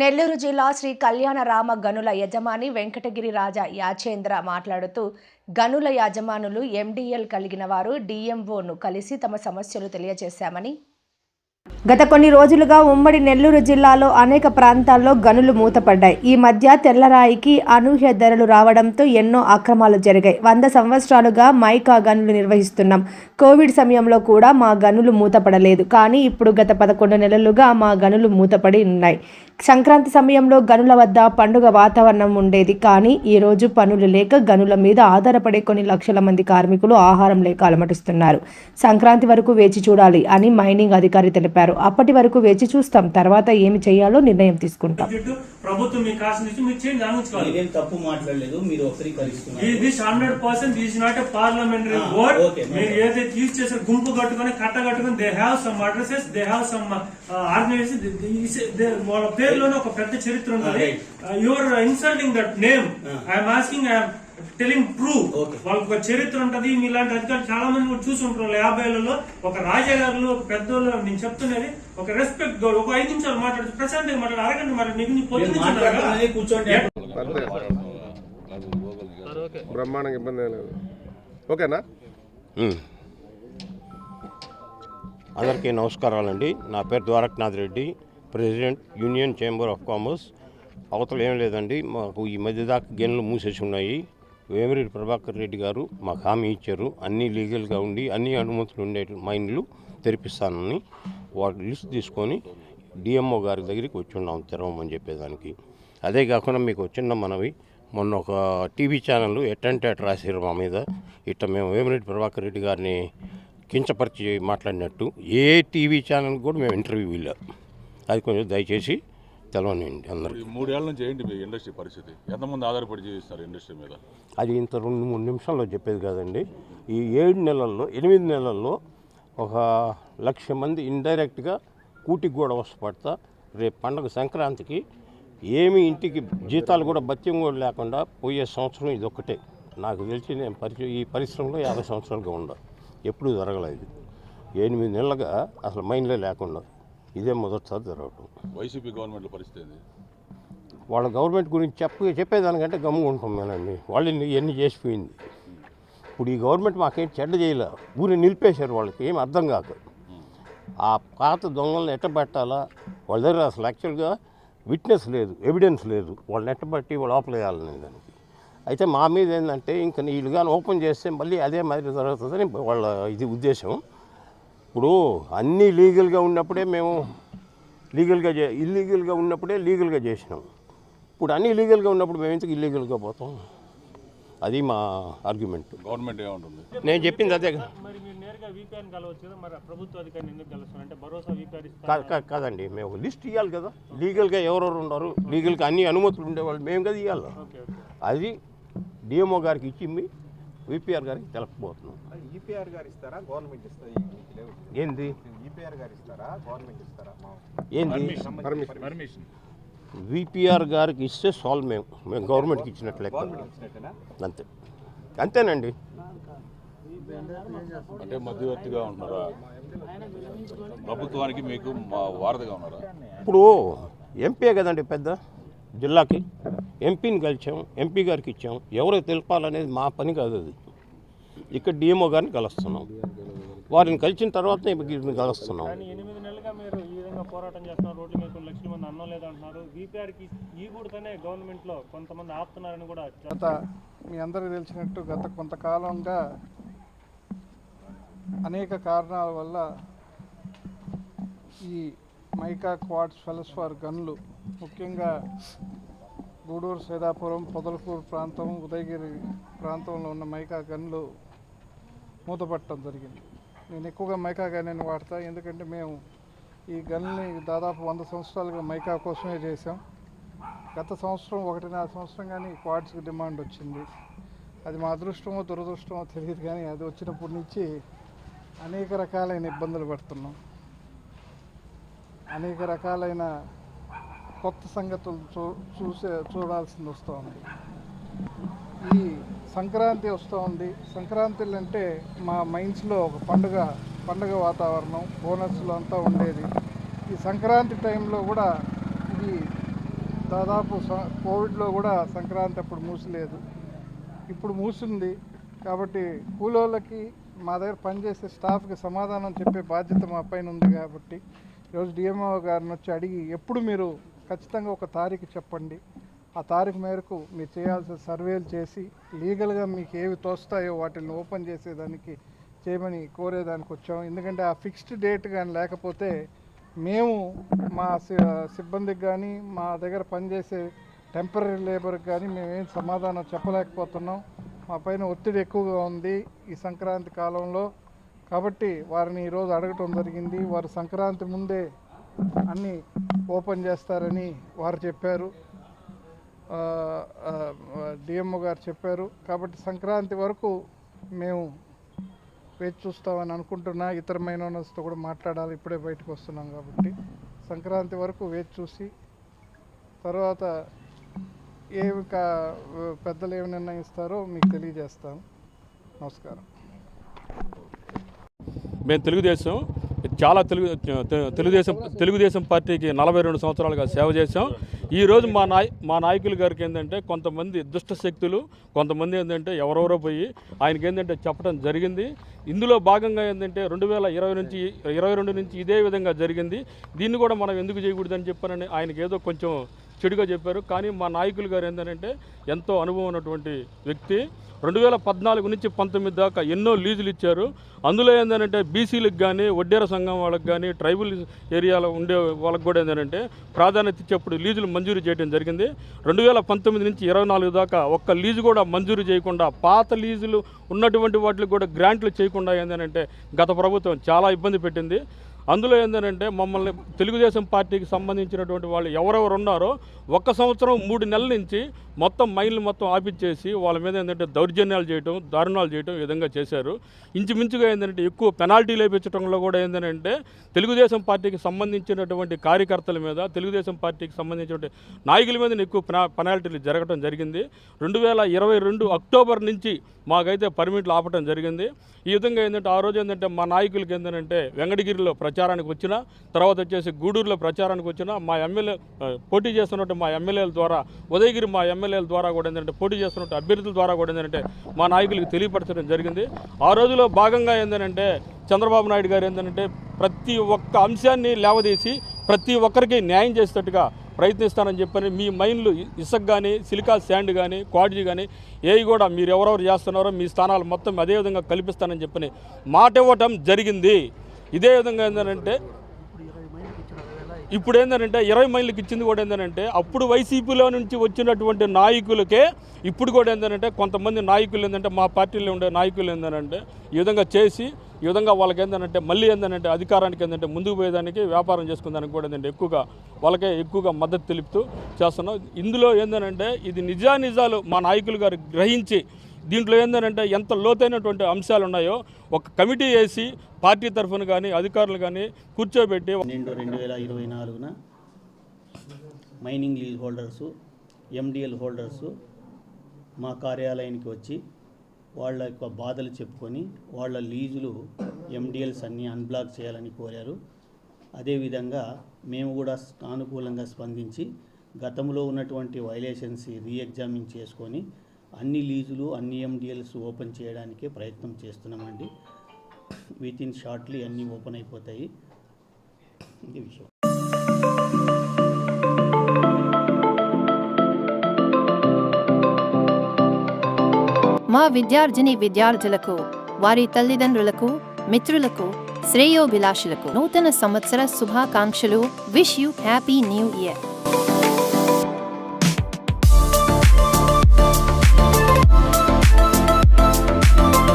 నెల్లూరు జిల్లా శ్రీ కళ్యాణరామ గనుల యజమాని వెంకటగిరి రాజా యాచేంద్ర మాట్లాడుతూ గనుల యజమానులు ఎండిఎల్ కలిగిన వారు డిఎంఓను కలిసి తమ సమస్యలు తెలియజేశామని. గత కొన్ని రోజులుగా ఉమ్మడి నెల్లూరు జిల్లాలో అనేక ప్రాంతాల్లో గనులు మూతపడ్డాయి. ఈ మధ్య తెల్లరాయికి అనూహ్య ధరలు రావడంతో ఎన్నో అక్రమాలు జరిగాయి. వంద సంవత్సరాలుగా మైకా గనులు నిర్వహిస్తున్నాం. కోవిడ్ సమయంలో కూడా మా గనులు మూతపడలేదు. కానీ ఇప్పుడు గత పదకొండు నెలలుగా మా గనులు మూతపడి ఉన్నాయి. సంక్రాంతి సమయంలో గనుల వద్ద పండుగ వాతావరణం ఉండేది. కానీ ఈ రోజు పనులు లేక గనుల మీద ఆధారపడే కొన్ని లక్షల మంది కార్మికులు ఆహారం లేక అలమటిస్తున్నారు. సంక్రాంతి వరకు వేచి చూడాలి అని మైనింగ్ అధికారి తెలిపారు. అప్పటి వరకు వేచి చూస్తాం. తర్వాత ఏమి చేయాలో నిర్ణయం తీసుకుంటాం. మీరు తప్పు మాట్లాడలేదు Ah, మీరు ఏదైతే యూజ్ చేసారు గుంపు కట్టుకొని కట్ట కట్టుకొని they have some addresses they have some organisation వాళ్ళ పేరులోనే ఒక పెద్ద చరిత్ర ఉన్నది. Ah, your insulting that name. I'm asking I'm telling Okay. వాళ్ళకి ఒక చరిత్ర ఉంటది. మీలాంటి అధికారులు చాలా మంది కూడా చూసి ఉంటారు యాభైలలో ఒక రాజాగారులు ఒక పెద్దోళ్ళు నేను చెప్తున్నది ఒక రెస్పెక్ట్ గౌరవ ఒక ఐదు నిమిషాలు మాట్లాడుతూ ప్రశాంతంగా మాట్లాడు అరగంట మరి నీకు నీ మీరు పొద్దున్న మాట్లాడుతున్నది కూర్చోండి. బ్రహ్మాండంగా ఇబ్బంది లేదు. ఓకేనా. అందరికీ నమస్కారాలండి. నా పేరు Dwarakanath Reddy president union chamber of commerce. అవతల ఏం లేదండి మాకు ఈ మధ్య దాకా గెన్లు మూసేసి ఉన్నాయి. వేమిరెడ్డి ప్రభాకర్ రెడ్డి గారు మాకు హామీ ఇచ్చారు. అన్నీ లీగల్గా ఉండి అన్ని అనుమతులు ఉండే మైన్లు తెరిపిస్తానని వాటి లిస్ట్ తీసుకొని డిఎంఓ గారి దగ్గరికి వచ్చి ఉన్నాం తెరవమని చెప్పేదానికి. అదే కాకుండా మీకు చిన్న మనవి మొన్న ఒక టీవీ ఛానల్ ఎట్టంటే అట్ రాశారు మా మీద. ఇట్ట మేము వేమిరెడ్డి ప్రభాకర్ రెడ్డి గారిని కించపరిచి మాట్లాడినట్టు ఏ టీవీ ఛానల్ కూడా మేము ఇంటర్వ్యూ వెళ్ళాం అది కొంచెం దయచేసి తెలవనియండి అందరూ మూడేళ్ళ నుంచి ఏంటి మీ ఇండస్ట్రీ పరిస్థితి? ఎంతమంది ఆధారపడి జీవిస్తారు ఇండస్ట్రీ మీద? అది ఇంత రెండు మూడు నిమిషాల్లో చెప్పేది కాదండి. ఈ ఏడు నెలల్లో ఎనిమిది నెలల్లో ఒక లక్ష మంది ఇండైరెక్ట్గా కూటికి కూడా వస్తపడతా రేపు పండగ సంక్రాంతికి ఏమి ఇంటికి జీతాలు కూడా బత్యం కూడా లేకుండా పోయే సంవత్సరం ఇది ఒక్కటే నాకు తెలిసి నేను పరిచయం ఈ పరిశ్రమలో యాభై సంవత్సరాలుగా ఉండ ఎప్పుడూ జరగలేదు. ఎనిమిది నెలలుగా అసలు మైండ్లే లేకుండా ఇదే మొదటిసారి జరగటం. వైసీపీ గవర్నమెంట్ పరిస్థితి వాళ్ళ గవర్నమెంట్ గురించి చెప్ప చెప్పేదానికంటే గమ్ముగా ఉంటాం మేనండి వాళ్ళు ఎన్ని- ఎన్ని చేసిపోయింది. ఇప్పుడు ఈ గవర్నమెంట్ మాకేం చెడ్డ చేయలే. ఊరిని నిలిపేశారు వాళ్ళకి ఏం అర్థం కాక ఆ పాత దొంగలను ఎట్టబెట్టాలా వాళ్ళ దగ్గర అసలు యాక్చువల్గా విట్నెస్ లేదు ఎవిడెన్స్ లేదు. వాళ్ళని ఎట్టబట్టి వాళ్ళు లోపలేయాలనే దానికి అయితే మా మీద ఏంటంటే ఇంకా వీళ్ళు కానీ ఓపెన్ చేస్తే మళ్ళీ అదే మాదిరి జరుగుతుందని వాళ్ళ ఇది ఉద్దేశం. ఇప్పుడు అన్నీ లీగల్గా ఉన్నప్పుడే మేము లీగల్గా చే ఇల్లీగల్గా ఉన్నప్పుడే లీగల్గా చేసినాం. ఇప్పుడు అన్నీ లీగల్గా ఉన్నప్పుడు మేము ఎందుకు ఇల్లీగల్గా పోతాం? అది మా ఆర్గ్యుమెంట్. గవర్నమెంట్ ఏమంటుంది? నేను చెప్పింది అదే కాదండి మేము ఒక లిస్ట్ ఇవ్వాలి కదా. లీగల్గా ఎవరెవరు ఉన్నారు? లీగల్గా అన్ని అనుమతులు ఉండేవాళ్ళు మేము కదా ఇవ్వాలి అది డిఎంఓ గారికి ఇచ్చింది విపిఆర్ గారికి తెలపబోతున్నాం. ఈపీఆర్ గారు ఇస్తారా? గవర్నమెంట్ ఇస్తారా. ఏంది? ఈపీఆర్ గారు ఇస్తారా? గవర్నమెంట్ ఇస్తారా? ఏంది? పర్మిషన్ విపిఆర్ గారికి ఇస్తే సాల్వ్ మేము. మేము గవర్నమెంట్కి ఇచ్చినట్లు అంతే. అంతేనండి. అంటే మధ్యవర్తిగా ఉంటున్నారా ప్రభుత్వానికి మీకు మా వారధిగా ఉన్నారా? ఇప్పుడు ఎంపీ కదండి పెద్ద? జిల్లాకి ఎంపీని కలిసాం ఎంపీ గారికి ఇచ్చాం. ఎవరో తెలపాలనేది మా పని కాదు అది. ఇక్కడ డిఎంఓ గారిని కలుస్తున్నాం. వారిని కలిసిన తర్వాత కలుస్తున్నాం. కానీ ఎనిమిది నెలలుగా మీరు ఈ విధంగా పోరాటం చేస్తున్నారు. రోడ్ల మీద కొన్ని లక్షల మంది అన్నం లేదంటున్నారు వీపీఆర్కి ఈ కూడానే గవర్నమెంట్లో కొంతమంది ఆపుతున్నారని కూడా గత మీ అందరికీ తెలిసినట్టు గత కొంతకాలంగా అనేక కారణాల వల్ల ఈ మైకా క్వాడ్స్ ఫెలస్ఫార్ గన్లు ముఖ్యంగా గూడూరు సైదాపురం పొదలకూరు ప్రాంతం ఉదయగిరి ప్రాంతంలో ఉన్న మైకా గన్లు మూతపట్టడం జరిగింది. నేను ఎక్కువగా మైకా గన్ని వాడతా ఎందుకంటే మేము ఈ గన్ని దాదాపు వంద సంవత్సరాలుగా మైకా కోసమే చేసాం గత సంవత్సరం ఒకటిన్నర సంవత్సరం కానీ క్వాడ్స్కి డిమాండ్ వచ్చింది. అది మా అదృష్టమో దురదృష్టమో తెలియదు కానీ అది వచ్చినప్పటి నుంచి అనేక రకాలైన ఇబ్బందులు పడుతున్నాం. అనేక రకాలైన కొత్త సంగతులు చూ చూసే చూడాల్సింది వస్తూ ఉంది. ఈ సంక్రాంతి వస్తూ ఉంది. సంక్రాంతిలు అంటే మా మైండ్స్లో ఒక పండుగ పండుగ వాతావరణం బోనస్లు అంతా ఉండేది. ఈ సంక్రాంతి టైంలో కూడా ఇది దాదాపు కోవిడ్లో కూడా సంక్రాంతి అప్పుడు మూసలేదు. ఇప్పుడు మూసింది. కాబట్టి కూలోళ్ళకి మా దగ్గర పనిచేసే స్టాఫ్కి సమాధానం చెప్పే బాధ్యత మా పైన ఉంది కాబట్టి ఈరోజు డిఎంఓ గారిని వచ్చి అడిగి ఎప్పుడు మీరు ఖచ్చితంగా ఒక తారీఖు చెప్పండి. ఆ తారీఖు మేరకు మీరు చేయాల్సిన సర్వేలు చేసి లీగల్గా మీకు ఏవి తోస్తాయో వాటిని ఓపెన్ చేసేదానికి చేయమని కోరేదానికి వచ్చాం. ఎందుకంటే ఆ ఫిక్స్డ్ డేట్ కానీ లేకపోతే మేము మా సి- సిబ్బందికి కానీ మా దగ్గర పనిచేసే టెంపరీ లేబర్కి కానీ మేమేం సమాధానం చెప్పలేకపోతున్నాం. మా పైన ఒత్తిడి ఎక్కువగా ఉంది ఈ సంక్రాంతి కాలంలో. కాబట్టి వారిని ఈరోజు అడగటం జరిగింది. వారు సంక్రాంతి ముందే అన్నీ ఓపెన్ చేస్తారని వారు చెప్పారు. డిఎంఓ గారు చెప్పారు. కాబట్టి సంక్రాంతి వరకు మేము వేచి చూస్తామని అనుకుంటున్నా. ఇతర మైనార్టీస్తో కూడా మాట్లాడాలి. ఇప్పుడే బయటకు వస్తున్నాం కాబట్టి సంక్రాంతి వరకు వేచి చూసి తర్వాత ఏమి కా పెద్దలు ఏమి నిర్ణయిస్తారో మీకు తెలియజేస్తాను. నమస్కారం. మేము తెలుగుదేశం చాలా తెలుగు తెలుగుదేశం తెలుగుదేశం పార్టీకి నలభై రెండు సంవత్సరాలుగా సేవ చేశాం. ఈరోజు మా నాయ మా నాయకులు గారికి ఏంటంటే కొంతమంది దుష్ట శక్తులు కొంతమంది ఏంటంటే ఎవరెవరో పోయి ఆయనకి ఏంటంటే చెప్పడం జరిగింది. ఇందులో భాగంగా ఏంటంటే రెండు వేల ఇరవై నుంచి ఇరవై రెండు నుంచి ఇదే విధంగా జరిగింది. దీన్ని కూడా మనం ఎందుకు చేయకూడదని చెప్పారని ఆయనకి ఏదో కొంచెం చెడుగా చెప్పారు. కానీ మా నాయకులు గారు ఏంటంటే ఎంతో అనుభవం ఉన్నటువంటి వ్యక్తి. రెండు వేల పద్నాలుగు నుంచి పంతొమ్మిది దాకా ఎన్నో లీజులు ఇచ్చారు. అందులో ఏంటంటే బీసీలకు కానీ వడ్డేర సంఘం వాళ్ళకి కానీ ట్రైబల్ ఏరియాలో ఉండే వాళ్ళకి కూడా ఏంటంటే ప్రాధాన్యత ఇచ్చేప్పుడు లీజులు మంజూరు చేయడం జరిగింది. రెండు వేల పంతొమ్మిది నుంచి ఇరవై నాలుగు దాకా ఒక్క లీజు కూడా మంజూరు చేయకుండా పాత లీజులు ఉన్నటువంటి వాటికి కూడా గ్రాంట్లు చేయకుండా ఏంటంటే గత ప్రభుత్వం చాలా ఇబ్బంది పెట్టింది. అందులో ఏంటంటే మమ్మల్ని తెలుగుదేశం పార్టీకి సంబంధించినటువంటి వాళ్ళు ఎవరెవరు ఉన్నారో ఒక్క సంవత్సరం మూడు నెలల నుంచి మొత్తం మైళ్ళు మొత్తం ఆపిచ్చేసి వాళ్ళ మీద ఏంటంటే దౌర్జన్యాలు చేయటం దారుణాలు చేయటం ఈ విధంగా చేశారు. ఇంచుమించుగా ఏంటంటే ఎక్కువ పెనాల్టీలు వేయించడంలో కూడా ఏంటంటే తెలుగుదేశం పార్టీకి సంబంధించినటువంటి కార్యకర్తల మీద తెలుగుదేశం పార్టీకి సంబంధించినటువంటి నాయకుల మీద ఎక్కువ పెనాల్టీలు జరగడం జరిగింది. రెండు వేల ఇరవై రెండు అక్టోబర్ నుంచి మాకైతే పర్మిట్లు ఆపటం జరిగింది. ఈ విధంగా ఏంటంటే ఆ రోజు ఏంటంటే మా నాయకులకి ఏంటంటే వెంకటగిరిలో ప్రచారానికి వచ్చిన తర్వాత వచ్చేసి గూడూరులో ప్రచారానికి వచ్చిన మా ఎమ్మెల్యే పోటీ చేస్తున్నట్టు మా ఎమ్మెల్యేల ద్వారా ఉదయగిరి మా ఎమ్మెల్యేల ద్వారా కూడా ఏంటంటే పోటీ చేస్తున్నట్టు అభ్యర్థుల ద్వారా కూడా ఏంటంటే మా నాయకులకు తెలియపరచడం జరిగింది. ఆ రోజులో భాగంగా ఏంటంటే చంద్రబాబు నాయుడు గారు ఏంటంటే ప్రతి ఒక్క అంశాన్ని లేవదీసి ప్రతి ఒక్కరికి న్యాయం చేసేటట్టుగా ప్రయత్నిస్తానని చెప్పని మీ మైండ్లు ఇసుక కానీ సిలికా శాండ్ కానీ క్వాడ్జీ కానీ ఏవి కూడా మీరు ఎవరెవరు చేస్తున్నారో మీ స్థానాలు మొత్తం అదే విధంగా కల్పిస్తానని చెప్పని మాట ఇవ్వటం జరిగింది. ఇదే విధంగా ఏంటంటే ఇప్పుడు ఏంటంటే ఇరవై మైళ్ళకి ఇచ్చింది కూడా ఏంటంటే అప్పుడు వైసీపీలో నుంచి వచ్చినటువంటి నాయకులకే ఇప్పుడు కూడా ఏంటంటే కొంతమంది నాయకులు ఏంటంటే మా పార్టీలో ఉండే నాయకులు ఏంటంటే ఈ విధంగా చేసి ఈ విధంగా వాళ్ళకి ఏంటంటే మళ్ళీ ఏంటంటే అధికారానికి ఏంటంటే ముందుకు పోయేదానికి వ్యాపారం చేసుకునేదానికి కూడా ఏంటంటే ఎక్కువగా వాళ్ళకే ఎక్కువగా మద్దతు తెలుపుతూ చేస్తున్నాం. ఇందులో ఏంటంటే ఇది నిజానిజాలు మా నాయకులు గారు గ్రహించి దీంట్లో ఏంటంటే ఎంత లోతైనటువంటి అంశాలు ఉన్నాయో ఒక కమిటీ వేసి పార్టీ తరఫున కానీ అధికారులు కానీ కూర్చోబెట్టి పన్నెండు రెండు వేల ఇరవై నాలుగున mining lease holders MDL holders మా కార్యాలయానికి వచ్చి వాళ్ళ యొక్క బాధలు చెప్పుకొని వాళ్ళ లీజులు ఎండిఎల్స్ అన్నీ అన్బ్లాక్ చేయాలని కోరారు. అదేవిధంగా మేము కూడా సానుకూలంగా స్పందించి గతంలో ఉన్నటువంటి వైలేషన్స్ రీఎగ్జామిన్ చేసుకొని అన్ని లీజులు అన్ని ఎండిఎల్స్ ఓపెన్ చేయడానికే ప్రయత్నం చేస్తున్నామండి. విత్ ఇన్ షార్ట్లీ అన్నీ ఓపెన్ అయిపోతాయి. ఇది విషయం. మా విద్యార్థిని విద్యార్థులకు వారి తల్లిదండ్రులకు మిత్రులకు శ్రేయోభిలాషులకు నూతన సంవత్సర శుభాకాంక్షలు. Wish you happy new year